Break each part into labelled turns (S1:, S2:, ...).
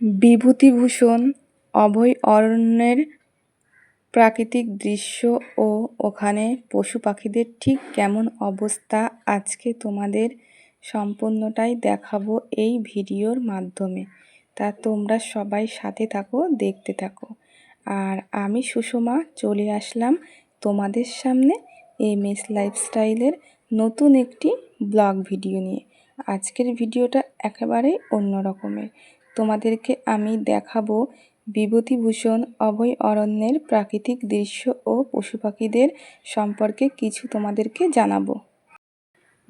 S1: বিভূতিভূষণ, অভয় অরণ্যের প্রাকৃতিক দৃশ্য ও ওখানে পশু পাখিদের ঠিক কেমন অবস্থা আজকে তোমাদের সম্পূর্ণটাই দেখাবো এই ভিডিওর মাধ্যমে। তা তোমরা সবাই সাথে থাকো, দেখতে থাকো। আর আমি সুষমা চলে আসলাম তোমাদের সামনে এম এস লাইফস্টাইলের নতুন একটি ব্লগ ভিডিও নিয়ে। আজকের ভিডিওটা একেবারেই অন্য রকমের তোমাদেরকে আমি দেখাবো বিভূতিভূষণ অভয় অরণ্যের প্রাকৃতিক দৃশ্য ও পশু পাখিদের সম্পর্কে কিছু তোমাদেরকে জানাব।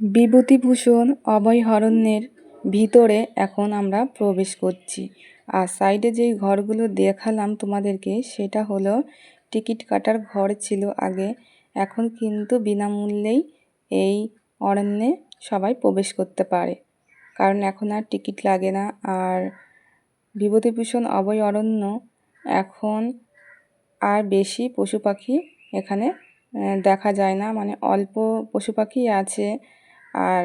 S1: বিভূতিভূষণ অভয় অরণ্যের ভিতরে এখন আমরা প্রবেশ করছি। আর সাইডে যেই ঘরগুলো দেখালাম তোমাদেরকে, সেটা হলো টিকিট কাটার ঘর ছিল আগে। এখন কিন্তু বিনামূল্যেই এই অরণ্যে সবাই প্রবেশ করতে পারে। কারণ এখন আর টিকিট লাগে না, আর বিভূতিভূষণ অভয় অরণ্য এখন আর বেশি পশু পাখি এখানে দেখা যায় না। মানে অল্প পশু পাখি আছে। আর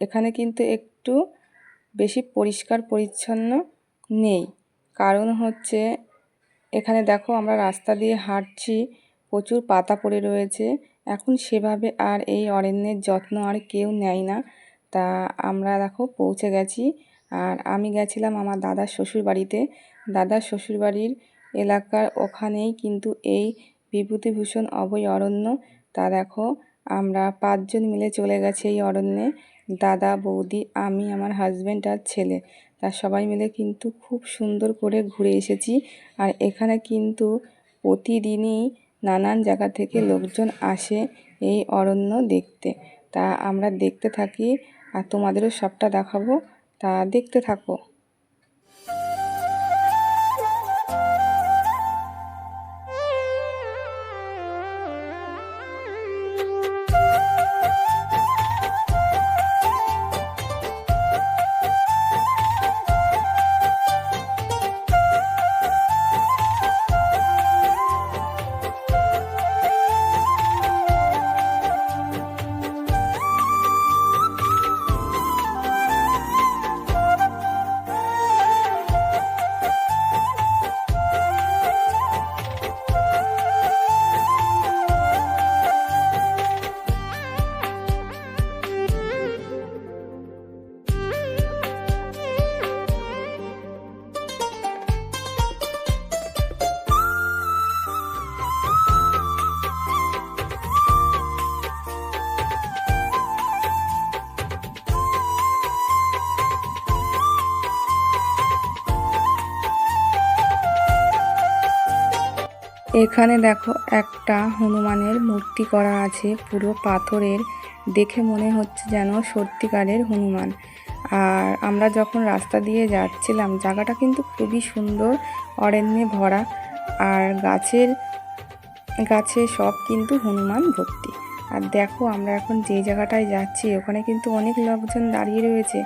S1: এখানে কিন্তু একটু বেশি পরিষ্কার পরিচ্ছন্ন নেই। কারণ হচ্ছে, এখানে দেখো আমরা রাস্তা দিয়ে হাঁটছি, প্রচুর পাতা পড়ে রয়েছে। এখন সেভাবে আর এই অরণ্যের যত্ন আর কেউ নেয় না। তা আমরা দেখো পৌঁছে গেছি। আর আমি গেছিলাম আমার দাদার শ্বশুর বাড়িতে। দাদার শ্বশুর বাড়ির এলাকার ওখানেই কিন্তু এই বিভূতিভূষণ অভয় অরণ্য। তা দেখো, আমরা পাঁচজন মিলে চলে গেছি এই অরণ্যে। দাদা, বৌদি, আমি, আমার হাজব্যান্ড আর ছেলে। তা সবাই মিলে কিন্তু খুব সুন্দর করে ঘুরে এসেছি। আর এখানে কিন্তু প্রতিদিনই নানান জায়গা থেকে লোকজন আসে এই অরণ্য দেখতে। তা আমরা দেখতে থাকি, আর তোমাদেরও সবটা দেখাবো। তা দেখতে থাকো। এখানে দেখো একটা হনুমানের মূর্তি করা আছে, পুরো পাথরের। দেখে মনে হচ্ছে যেন সত্যিকারের হনুমান। আর আমরা যখন রাস্তা দিয়ে যাচ্ছিলাম, জায়গাটা কিন্তু খুবই সুন্দর, অরণ্যে ভরা। আর গাছের, গাছে সব কিন্তু হনুমান ভর্তি। আর দেখো আমরা এখন যে জায়গাটায় যাচ্ছি, ওখানে কিন্তু অনেক লোকজন দাঁড়িয়ে রয়েছে।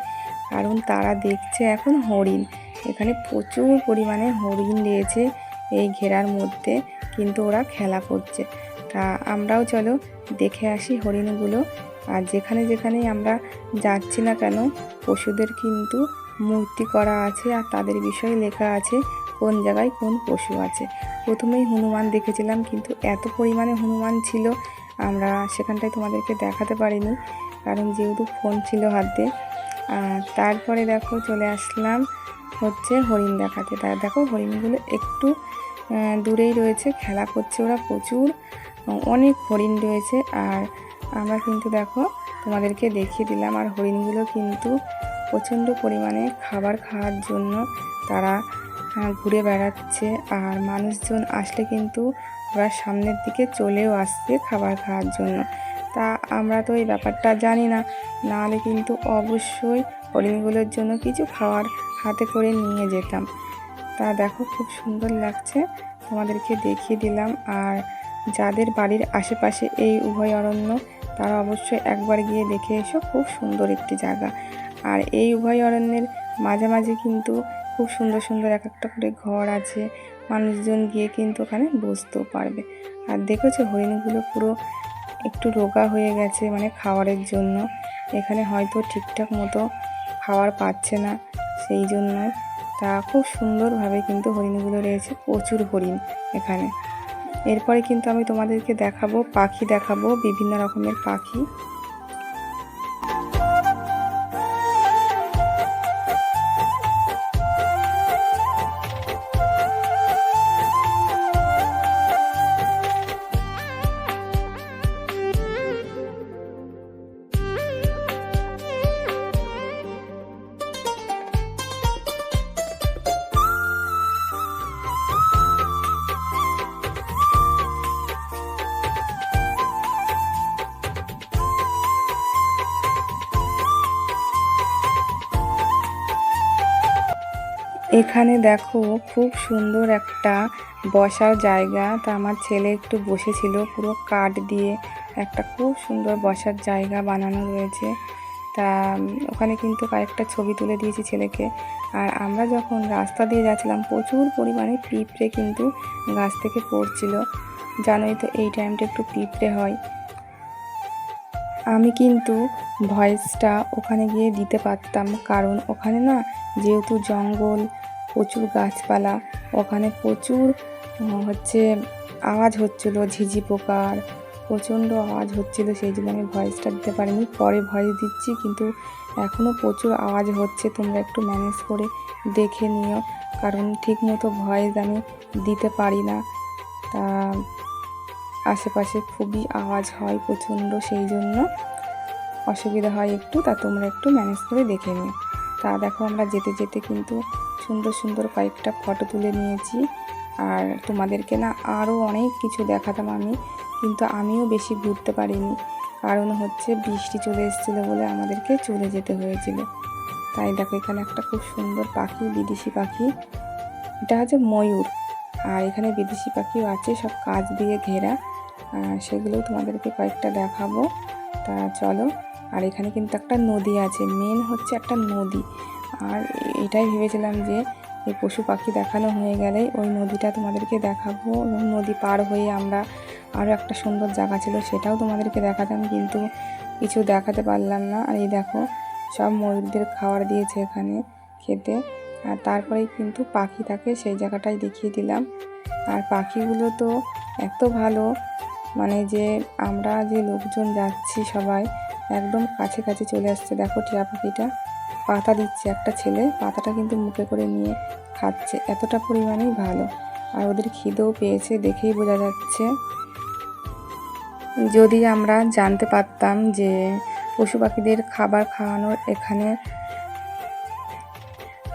S1: কারণ তারা দেখছে এখন হরিণ। এখানে প্রচুর পরিমাণে হরিণ রয়েছে। এই ঘেরার মধ্যে কিন্তু ওরা খেলা করছে। তা আমরাও চলো দেখে আসি হরিণগুলো। আর যেখানে যেখানেই আমরা যাচ্ছি না কেন, পশুদের কিন্তু মূর্তি করা আছে আর তাদের বিষয়ে লেখা আছে কোন জায়গায় কোন পশু আছে। প্রথমেই হনুমান দেখেছিলাম কিন্তু এত পরিমাণে হনুমান ছিল, আমরা সেখানটায় তোমাদেরকে দেখাতে পারিনি। কারণ যেহেতু ফোন ছিল হাতে আর তারপরে দেখো চলে আসলাম হচ্ছে হরিণ দেখাতে। তার দেখো হরিণগুলো একটু দূরেই রয়েছে, খেলা করছে ওরা প্রচুর। অনেক হরিণ রয়েছে আর আমরা কিন্তু দেখো তোমাদেরকে দেখিয়ে দিলাম আর হরিণগুলো কিন্তু প্রচণ্ড পরিমাণে খাবার খাওয়ার জন্য তারা ঘুরে বেড়াচ্ছে আর মানুষজন আসলে কিন্তু ওরা সামনের দিকে চলেও আসছে খাবার খাওয়ার জন্য। তা আমরা তো এই ব্যাপারটা জানি না, নাহলে কিন্তু অবশ্যই হরিণগুলোর জন্য কিছু খাওয়ার হাতে করে নিয়ে যেতাম। তা দেখো খুব সুন্দর লাগছে। তোমাদেরকে দেখিয়ে দিলাম। আর যাদের বাড়ির আশেপাশে এই উভয় অরণ্য, তারা অবশ্যই একবার গিয়ে দেখে এসো। খুব সুন্দর একটি জায়গা। আর এই উভয় অরণ্যের মাঝামাঝি কিন্তু খুব সুন্দর সুন্দর এক একটা করে ঘর আছে। মানুষজন গিয়ে কিন্তু ওখানে বসতেও পারবে। আর দেখেছ হরিণগুলো পুরো একটু রোগা হয়ে গেছে মানে খাওয়ারের জন্য। এখানে হয়তো ঠিকঠাক মতো খাওয়ার পাচ্ছে না, সেই জন্য তা খুব সুন্দরভাবে কিন্তু হরিণগুলো রয়েছে, প্রচুর হরিণ এখানে। এরপরে কিন্তু আমি তোমাদেরকে দেখাবো, পাখি দেখাবো, বিভিন্ন রকমের পাখি। এখানে দেখো খুব সুন্দর একটা বসার জায়গা। তা আমার ছেলে একটু বসেছিল পুরো কাঠ দিয়ে একটা খুব সুন্দর বসার জায়গা বানানো রয়েছে। তা ওখানে কিন্তু কয়েকটা ছবি তুলে দিয়েছি ছেলেকে। আর আমরা যখন রাস্তা দিয়ে যাচ্ছিলাম, প্রচুর পরিমাণে পিঁপড়ে কিন্তু গাছ থেকে পড়ছিল। জানোই তো, এই টাইমটা একটু পিঁপড়ে হয়। আমি কিন্তু ভয়েসটা ওখানে গিয়ে দিতে পারতাম, কারণ ওখানে না যেহেতু জঙ্গল প্রচুর গাছপালা, ওখানে প্রচুর হচ্ছে আওয়াজ হচ্ছিল, ঝিঝি পোকার, প্রচণ্ড আওয়াজ হচ্ছিল, সেই জন্য আমি ভয়েসটা দিতে পারিনি, পরে ভয়েস দিচ্ছি, কিন্তু এখনও প্রচুর আওয়াজ হচ্ছে, তোমরা একটু ম্যানেজ করে দেখে নিও, কারণ ঠিক মতো ভয়েস আমি দিতে পারি না। তা আশেপাশে খুবই আওয়াজ হয় প্রচণ্ড, সেই জন্য অসুবিধা হয় একটু, তা তোমরা একটু ম্যানেজ করে দেখে নিও। তা দেখো আমরা যেতে যেতে কিন্তু সুন্দর সুন্দর কয়েকটা ফটো তুলে নিয়েছি। আর তোমাদেরকে না আরও অনেক কিছু দেখাতাম আমি, কিন্তু আমিও বেশি ঘুরতে পারিনি। কারণ হচ্ছে বৃষ্টি চলে এসেছিল বলে আমাদেরকে চলে যেতে হয়েছিল। তাই দেখো এখানে একটা খুব সুন্দর পাখি, বিদেশি পাখি। এটা হচ্ছে ময়ূর। আর এখানে বিদেশি পাখিও আছে, সব কাজ দিয়ে ঘেরা। আর সেগুলোও তোমাদেরকে কয়েকটা দেখাবো। তা চলো আর এখানে কিন্তু একটা নদী আছে। মেন হচ্ছে একটা নদী। আর এটাই ভেবেছিলাম যে এই পশু পাখি দেখানো হয়ে গেলেই ওই নদীটা তোমাদেরকে দেখাবো এবং নদী পার হয়ে আমরা আরও একটা সুন্দর জায়গা ছিল সেটাও তোমাদেরকে দেখাতাম, কিন্তু কিছু দেখাতে পারলাম না। আর এই দেখো, সব ময়ূরদের খাবার দিয়েছে এখানে খেতে। আর তারপরেই কিন্তু পাখি থাকে, সেই জায়গাটাই দেখিয়ে দিলাম। আর পাখিগুলো তো এত ভালো মানে যে আমরা যে লোকজন যাচ্ছি সবাই একদম কাছে কাছে চলে আসছে। দেখো টিয়া পাখিটা। পাতা দিচ্ছে একটা ছেলে। পাতাটা কিন্তু মুখে করে নিয়ে খাচ্ছে। এতটা পরিমাণেই ভালো। আর ওদের খিদেও পেয়েছে দেখেই বোঝা যাচ্ছে। যদি আমরা জানতে পারতাম যে পশু পাখিদের খাবার খাওয়ানোর এখানে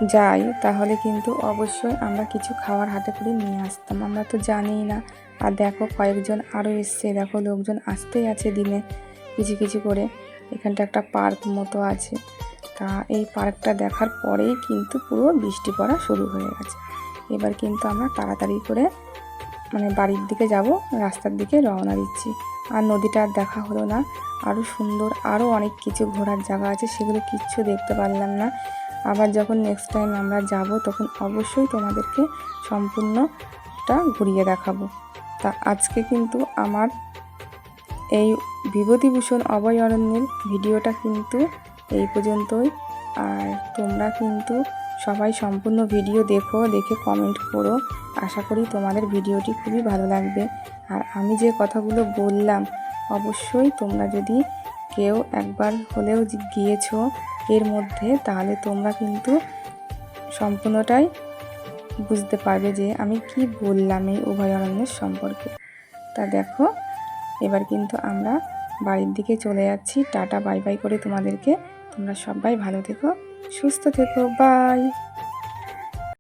S1: যাই তাহলে কিন্তু অবশ্যই আমরা কিছু খাবার হাতে করে নিয়ে আসতাম। আমরা তো জানিই না। আর দেখো কয়েকজন আরও এসছে। দেখো লোকজন আসতেই আছে দিনে। কিছু কিছু করে। এখানটা একটা পার্ক মতো আছে। তা এই পার্কটা দেখার পরেই কিন্তু পুরো বৃষ্টি পড়া শুরু হয়ে গেছে। এবার কিন্তু আমরা তাড়াতাড়ি করে মানে বাড়ির দিকে যাব, রাস্তার দিকে রওনা দিচ্ছি। আর নদীটা দেখা হলো না। আরও সুন্দর আরও অনেক কিছু ঘোরার জায়গা আছে, সেগুলো কিচ্ছু দেখতে পারলাম না। আবার যখন নেক্সট টাইম আমরা যাব, তখন অবশ্যই তোমাদেরকে সম্পূর্ণটা ঘুরিয়ে দেখাবো। তা আজকে কিন্তু আমার এই বিভূতিভূষণ অভয়ারণ্যের ভিডিওটা কিন্তু এই পর্যন্তই। আর তোমরা কিন্তু সবাই সম্পূর্ণ ভিডিও দেখো, দেখে কমেন্ট করো। আশা করি তোমাদের ভিডিওটি খুবই ভালো লাগবে। আর আমি যে কথাগুলো বললাম, অবশ্যই তোমরা যদি কেউ একবার হলেও গিয়েছো এর মধ্যে, তাহলে তোমরা কিন্তু সম্পূর্ণটাই বুঝতে পারবে যে আমি কি বললাম এই অভয়ারণ্যের সম্পর্কে। তা দেখো এবার কিন্তু আমরা বাড়ির দিকে চলে যাচ্ছি। টাটা, বাই বাই করে তোমাদেরকে। তোমরা সবাই ভালো থেকো, সুস্থ থেকো, বাই।